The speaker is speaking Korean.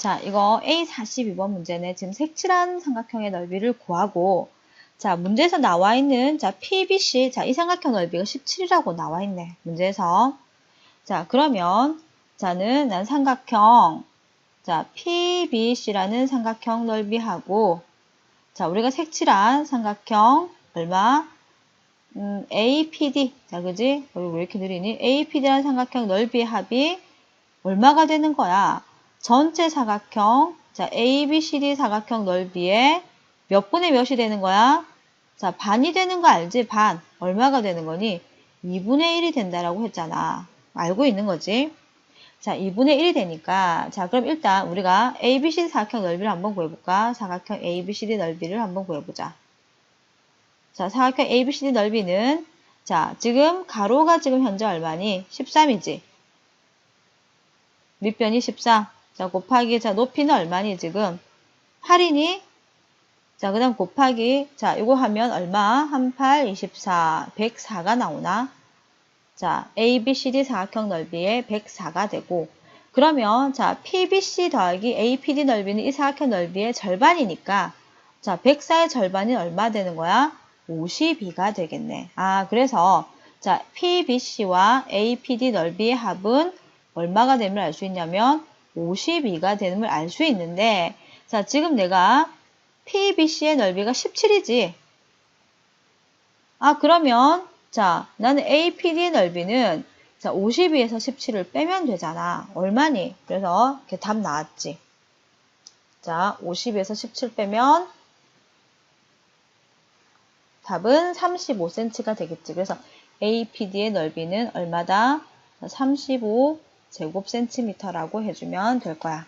자, 이거 A42번 문제는 지금 색칠한 삼각형의 넓이를 구하고 자, 문제에서 나와 있는 자, PBC 자, 이 삼각형 넓이가 17이라고 나와 있네. 문제에서. 자, 그러면 자는 난 삼각형 자, PBC라는 삼각형 넓이하고 자, 우리가 색칠한 삼각형 얼마? 음, APD. 자, 그지? 왜 이렇게 느리니? APD라는 삼각형 넓이의 합이 얼마가 되는 거야? 전체 사각형, 자, ABCD 사각형 넓이의 몇 분의 몇이 되는 거야? 자, 반이 되는 거 알지? 반. 얼마가 되는 거니? 2분의 1이 된다라고 했잖아. 알고 있는 거지? 자, 2분의 1이 되니까, 자, 그럼 일단 우리가 ABCD 사각형 넓이를 한번 구해볼까? 사각형 ABCD 넓이를 한번 구해보자. 자, 사각형 ABCD 넓이는, 자, 지금 가로가 지금 현재 얼마니? 13이지. 밑변이 14. 자, 곱하기, 자, 높이는 얼마니, 지금? 8이니? 자, 그 다음 곱하기, 자, 이거 하면 얼마? 18, 24, 104가 나오나? 자, ABCD 사각형 넓이의 104가 되고, 그러면, 자, PBC 더하기 APD 넓이는 이 사각형 넓이의 절반이니까, 자, 104의 절반이 얼마 되는 거야? 52가 되겠네. 아, 그래서, 자, PBC와 APD 넓이의 합은 얼마가 되면 알 수 있냐면 52가 되는 걸 알 수 있는데 자 지금 내가 PBC의 넓이가 17이지 아 그러면 자 나는 APD의 넓이는 자 52에서 17을 빼면 되잖아 얼마니? 그래서 이렇게 답 나왔지 자 52에서 17 빼면 답은 35cm가 되겠지 그래서 APD의 넓이는 얼마다? 35 제곱 센티미터라고 해주면 될 거야.